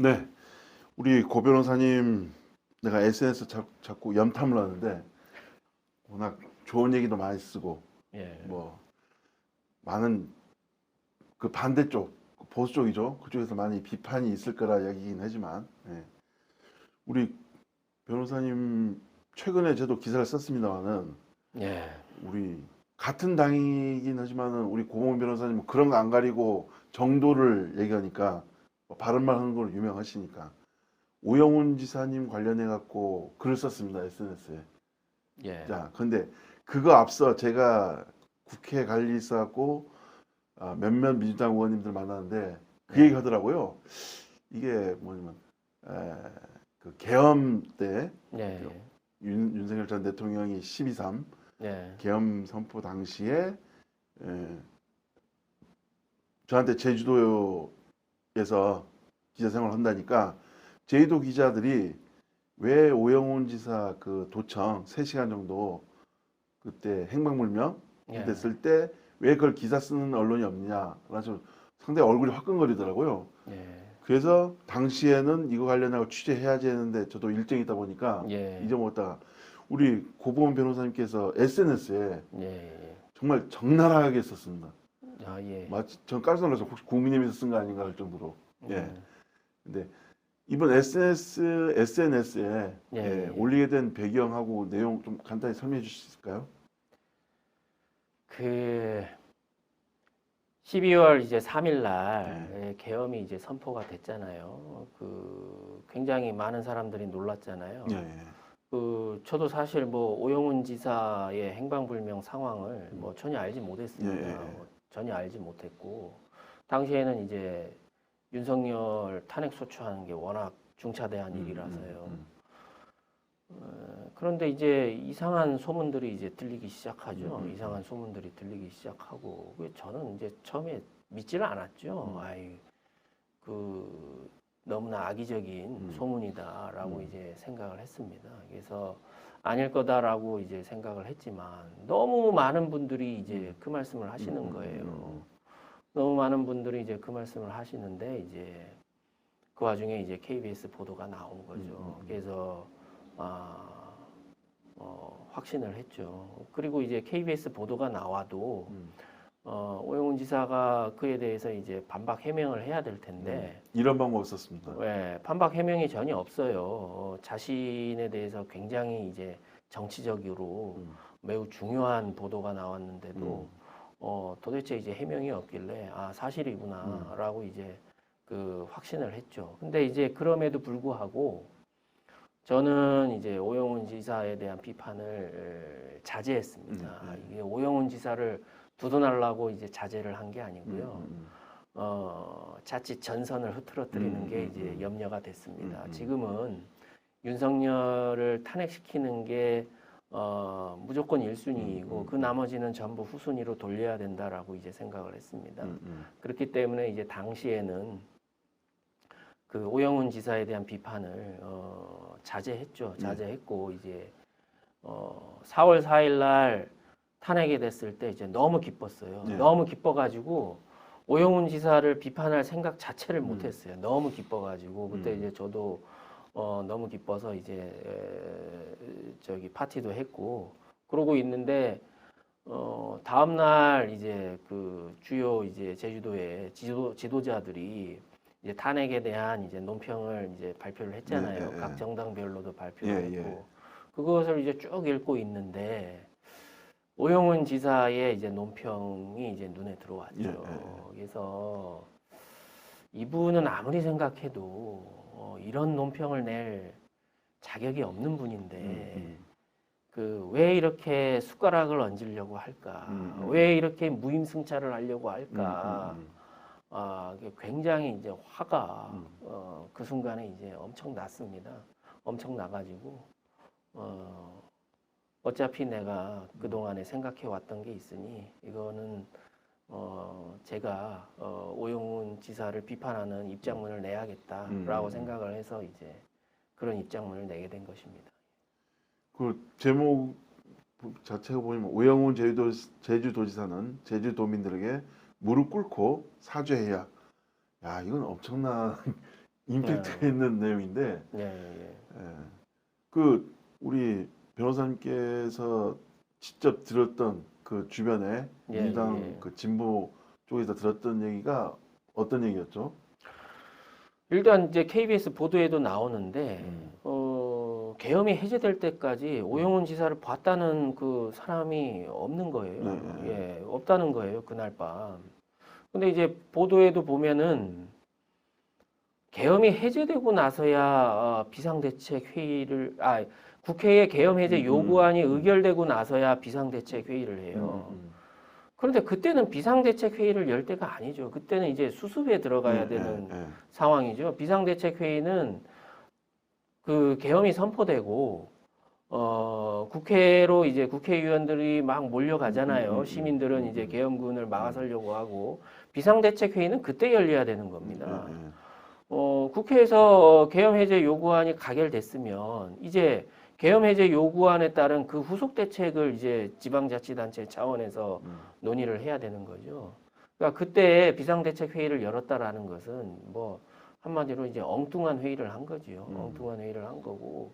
네, 우리 고 변호사님 내가 SNS 자, 자꾸 염탐을 하는데 워낙 좋은 얘기도 많이 쓰고 예. 뭐 많은 그 반대쪽 보수 쪽이죠 그쪽에서 많이 비판이 있을 거라 이야기긴 하지만 예. 우리 변호사님 최근에 저도 기사를 썼습니다만은 예. 우리 같은 당이긴 하지만은 우리 고봉 변호사님 그런 거 안 가리고 정도를 얘기하니까 뭐 바른말 하는 걸로 유명하시니까 오영훈 지사님 관련해 갖고 글을 썼습니다 SNS에. 예. 자, 근데 그거 앞서 제가 국회 갈일 있어갖고 아, 몇몇 민주당 의원님들 만났는데 그 네. 얘기 하더라고요. 이게 뭐냐면 에, 그 계엄 때 예. 윤, 윤석열 전 대통령이 12.3 예. 계엄 선포 당시에 에, 저한테 제주도 에서 기자 생활을 한다니까 제주도 기자들이 왜 오영훈 지사 그 도청 3시간 정도 그때 행방불명 예. 됐을 때 왜 그걸 기사 쓰는 언론이 없느냐 그래서 상당히 얼굴이 화끈거리더라고요. 예. 그래서 당시에는 이거 관련하고 취재해야지 했는데 저도 일정이 있다 보니까 예. 잊어먹었다가 우리 고보원 변호사님께서 SNS에 예. 예. 정말 적나라하게 썼습니다. 아, 예. 마치 전 깜짝 놀라서 혹시 국민의힘에서 쓴 거 아닌가 할 정도로. 예. 음. 근데 이번 SNS SNS에 예, 예, 예. 올리게 된 배경하고 내용 좀 간단히 설명해 주실 수 있을까요? 그 12월 이제 3일 날 네. 예, 계엄이 이제 선포가 됐잖아요. 그 굉장히 많은 사람들이 놀랐잖아요. 예, 예. 그 저도 사실 뭐 오영훈 지사의 행방불명 상황을 뭐 전혀 알지 못했습니다. 예, 예, 예. 뭐 전혀 알지 못했고 당시에는 이제 윤석열 탄핵 소추하는 게 워낙 중차대한 음, 일이라서요. 음, 어, 그런데 이제 이상한 소문들이 이제 들리기 시작하죠. 음, 음, 이상한 소문들이 들리기 시작하고 그 저는 이제 처음에 믿지를 않았죠. 음. 아이 그 너무나 악의적인 음. 소문이다라고 음. 이제 생각을 했습니다. 그래서 아닐 거다라고 이제 생각을 했지만 너무 많은 분들이 이제 그 말씀을 하시는 음, 음, 거예요. 음, 너무 많은 분들이 이제 그 말씀을 하시는데 이제 그 와중에 이제 KBS 보도가 나온 거죠. 음, 음. 그래서 아, 어, 확신을 했죠. 그리고 이제 KBS 보도가 나와도 음. 어, 오영훈 지사가 그에 대해서 이제 반박 해명을 해야 될 텐데 이런 방법 썼습니다. 왜 반박 해명이 전혀 없어요. 어, 자신에 대해서 굉장히 이제 정치적으로 음. 매우 중요한 보도가 나왔는데도 음. 어, 도대체 이제 해명이 없길래 아 사실이구나라고 이제 그 확신을 했죠. 근데 이제 그럼에도 불구하고 저는 이제 오영훈 지사에 대한 비판을 자제했습니다. 음, 음. 이게 오영훈 지사를 두둔하려고 이제 자제를 한 게 아니고요. 음, 음, 어, 자칫 전선을 흐트러뜨리는 음, 게 음, 이제 음. 염려가 됐습니다. 음, 음. 지금은 윤석열을 탄핵시키는 게 어, 무조건 1순위이고 음, 음, 그 나머지는 전부 후순위로 돌려야 된다라고 이제 생각을 했습니다. 음, 음, 그렇기 때문에 이제 당시에는 그 오영훈 지사에 대한 비판을 어, 자제했죠. 네. 자제했고 이제 어, 4월 4일 날 탄핵이 됐을 때 이제 너무 기뻤어요. 네. 너무 기뻐가지고 오영훈 지사를 비판할 생각 자체를 음. 못했어요. 너무 기뻐가지고 그때 음. 이제 저도 어, 너무 기뻐서 이제 에, 저기 파티도 했고 그러고 있는데 어, 다음 날 이제 그 주요 이제 제주도의 지도 지도자들이 이제 탄핵에 대한 이제 논평을 이제 발표를 했잖아요. 예, 예, 예. 각 정당별로도 발표를 예, 했고 예. 그것을 이제 쭉 읽고 있는데 오영훈 지사의 이제 논평이 이제 눈에 들어왔죠. 예, 예, 그래서 이분은 아무리 생각해도 어, 이런 논평을 낼 자격이 없는 분인데 음, 그왜 이렇게 숟가락을 얹으려고 할까? 음, 음. 왜 이렇게 무임승차를 하려고 음, 할까? 음, 음, 아, 굉장히 이제 화가 음. 어, 그 순간에 이제 엄청 났습니다. 엄청 나가지고 어, 어차피 내가 그 동안에 생각해 왔던 게 있으니 이거는 어, 제가 어, 오영훈 지사를 비판하는 입장문을 내야겠다라고 음. 생각을 해서 이제 그런 입장문을 내게 된 것입니다. 그 제목 자체가 보면 오영훈 제주도 제주도지사는 제주도민들에게 무릎 꿇고 사죄해야. 야 이건 엄청난 임팩트가 있는 내용인데 예, 예. 예. 그 우리 변호사님께서 직접 들었던 그 주변에 예, 민주당 예. 그 진보 쪽에서 들었던 얘기가 어떤 얘기였죠? 일단 이제 KBS 보도에도 나오는데 음. 어, 계엄이 해제될 때까지 오영훈 지사를 봤다는 그 사람이 없는 거예요. 네, 네. 예, 없다는 거예요 그날 밤. 근데 이제 보도에도 보면은 계엄이 해제되고 나서야 어, 비상대책 회의를 아 국회에 계엄 해제 음, 요구안이 음. 의결되고 나서야 비상대책 회의를 해요. 음, 그런데 그때는 비상대책 회의를 열 때가 아니죠. 그때는 이제 수습에 들어가야 음, 되는 예, 예. 상황이죠. 비상대책 회의는 그 계엄이 선포되고 어 국회로 이제 국회의원들이 막 몰려가잖아요. 시민들은 음, 이제 음. 계엄군을 막아서려고 하고 비상대책 회의는 그때 열려야 되는 겁니다. 어 국회에서 계엄 해제 요구안이 가결됐으면 이제 계엄 해제 요구안에 따른 그 후속 대책을 이제 지방자치단체 차원에서 음. 논의를 해야 되는 거죠. 그러니까 그때 비상대책 회의를 열었다라는 것은 뭐 한마디로 이제 엉뚱한 회의를 한 거지요. 음. 엉뚱한 회의를 한 거고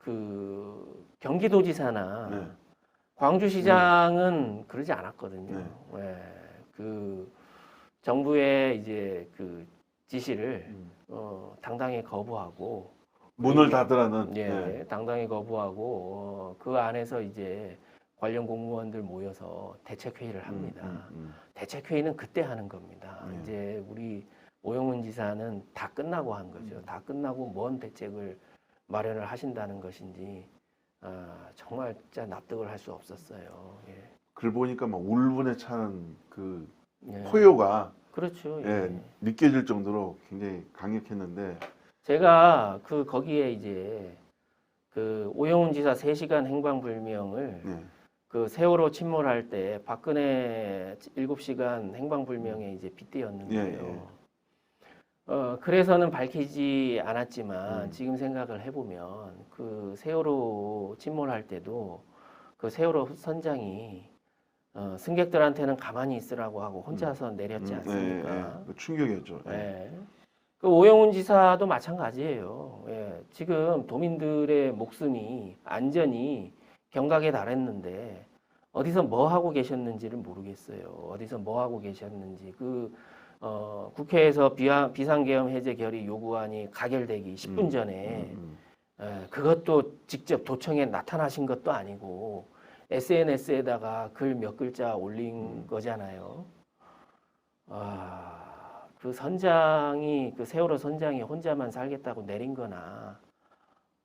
어그 경기도지사나 네. 광주시장은 그러지 않았거든요. 네. 예, 그 정부의 이제 그 지시를 음. 어, 당당히 거부하고 문을 닫으라는 예, 예. 당당히 거부하고 어, 그 안에서 이제 관련 공무원들 모여서 대책 회의를 합니다. 음, 음, 대책 회의는 그때 하는 겁니다. 네. 이제 우리 오영훈 지사는 다 끝나고 한 거죠. 음. 다 끝나고 뭔 대책을 마련을 하신다는 것인지 아, 정말 진짜 납득을 할 수 없었어요. 예. 글 보니까 막 울분에 차는 그 예. 포효가 그렇죠. 예, 예. 느껴질 정도로 굉장히 강력했는데 제가 그 거기에 이제 그 오영훈 지사 3시간 행방 불명을 예. 그 세월호 침몰할 때 박근혜 7시간 행방 불명에 이제 빗대었는데요. 예, 예. 어, 그래서는 밝히지 않았지만 음. 지금 생각을 해보면 그 세월호 침몰할 때도 그 세월호 선장이 어, 승객들한테는 가만히 있으라고 하고 혼자서 내렸지 음, 않습니까? 예, 예. 그 충격이었죠. 예. 예. 그 오영훈 지사도 마찬가지예요. 예. 지금 도민들의 목숨이 안전이 경각에 달했는데 어디서 뭐 하고 계셨는지를 모르겠어요. 어디서 뭐 하고 계셨는지 그 어, 국회에서 비하, 비상계엄 해제 결의 요구안이 가결되기 10분 음, 전에 음, 예, 그것도 직접 도청에 나타나신 것도 아니고 SNS에다가 글 몇 글자 올린 음. 거잖아요. 아, 그 선장이 그 세월호 선장이 혼자만 살겠다고 내린 거나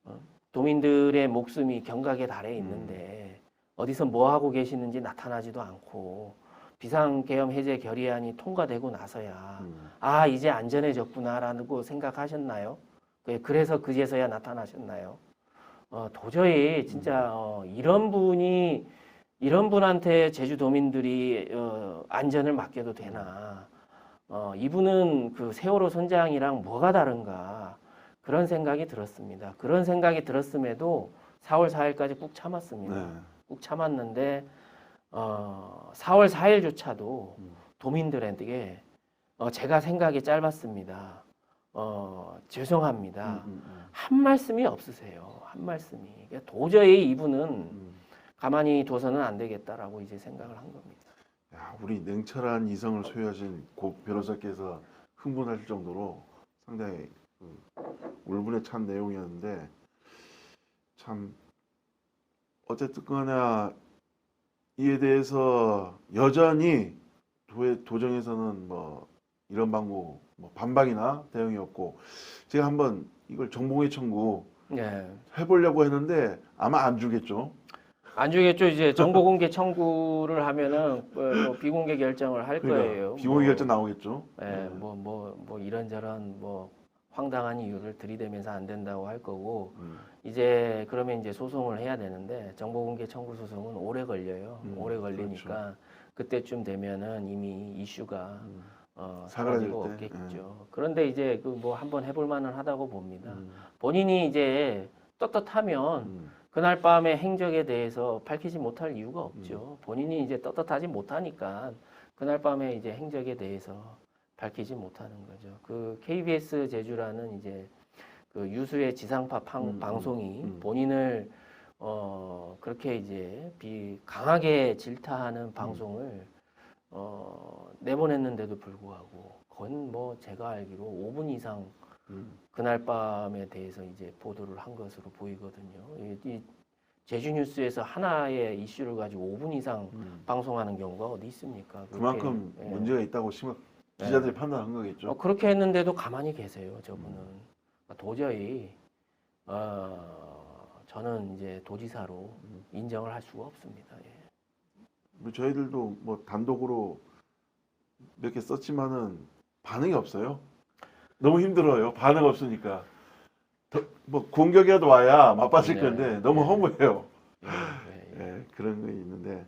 어? 도민들의 목숨이 경각에 달해 있는데 어디서 뭐 하고 계시는지 나타나지도 않고 비상계엄 해제 결의안이 통과되고 나서야 음. 아 이제 안전해졌구나라고 생각하셨나요? 그- 그래서 그제서야 나타나셨나요? 어, 도저히 진짜 어, 이런 분이 이런 분한테 제주도민들이 어, 안전을 맡겨도 되나? 어, 이분은 그 세월호 선장이랑 뭐가 다른가? 그런 생각이 들었습니다. 그런 생각이 들었음에도 4월 4일까지 꾹 참았습니다. 네. 꾹 참았는데 어, 4월 4일조차도 음. 도민들에게 어, 제가 생각이 짧았습니다. 어, 죄송합니다. 음, 음, 한 말씀이 없으세요. 한 말씀이. 그러니까 도저히 이분은 음. 가만히 둬서는 안 되겠다라고 이제 생각을 한 겁니다. 야, 우리 냉철한 이성을 소유하신 고 변호사께서 흥분하실 정도로 상당히 그 울분에 찬 내용이었는데 참 어쨌든 간에 이에 대해서 여전히 도, 도정에서는 뭐 이런 방구 뭐 반박이나 대응이 없고 제가 한번 이걸 정봉회 청구 예. 해보려고 했는데 아마 안 주겠죠. 안 주겠죠. 이제 정보 공개 청구를 하면은 뭐, 뭐 비공개 결정을 할 그러니까 거예요. 비공개 뭐, 결정 나오겠죠. 예, 네. 뭐, 뭐, 뭐 이런저런 뭐 황당한 이유를 들이대면서 안 된다고 할 거고 음, 이제 그러면 이제 소송을 해야 되는데 정보 공개 청구 소송은 오래 걸려요. 음, 오래 걸리니까 그때쯤 되면은 이미 이슈가 음, 어, 사라지고 때, 없겠죠. 그런데 이제 그 뭐 한번 해볼 만은 하다고 봅니다. 음, 본인이 이제 떳떳하면 음. 그날 밤의 행적에 대해서 밝히지 못할 이유가 음. 없죠. 본인이 이제 떳떳하지 못하니까 그날 밤에 이제 행적에 대해서 밝히지 못하는 거죠. 그 KBS 제주라는 이제 그 유수의 지상파 팡- 음, 방송이 음. 본인을 어 그렇게 이제 비 강하게 질타하는 음. 방송을 어 내보냈는데도 불구하고 그건 뭐 제가 알기로 5분 이상 음. 그날 밤에 대해서 이제 보도를 한 것으로 보이거든요. 이, 이 제주 뉴스에서 하나의 이슈를 가지고 5분 이상 음. 방송하는 경우가 어디 있습니까? 그렇게, 그만큼 예. 문제가 있다고 심각 기자들이 판단한 거겠죠. 어, 그렇게 했는데도 가만히 계세요, 저분은. 그러니까 도저히 어, 저는 이제 도지사로 음. 인정을 할 수가 없습니다. 예. 뭐 저희들도 뭐 단독으로 몇 개 썼지만은 반응이 없어요. 너무 힘들어요. 반응 없으니까. 더, 뭐 공격이라도 와야 맛봤을 네. 건데 너무 네. 허무해요. 예, 예, 예. 예, 그런 거 있는데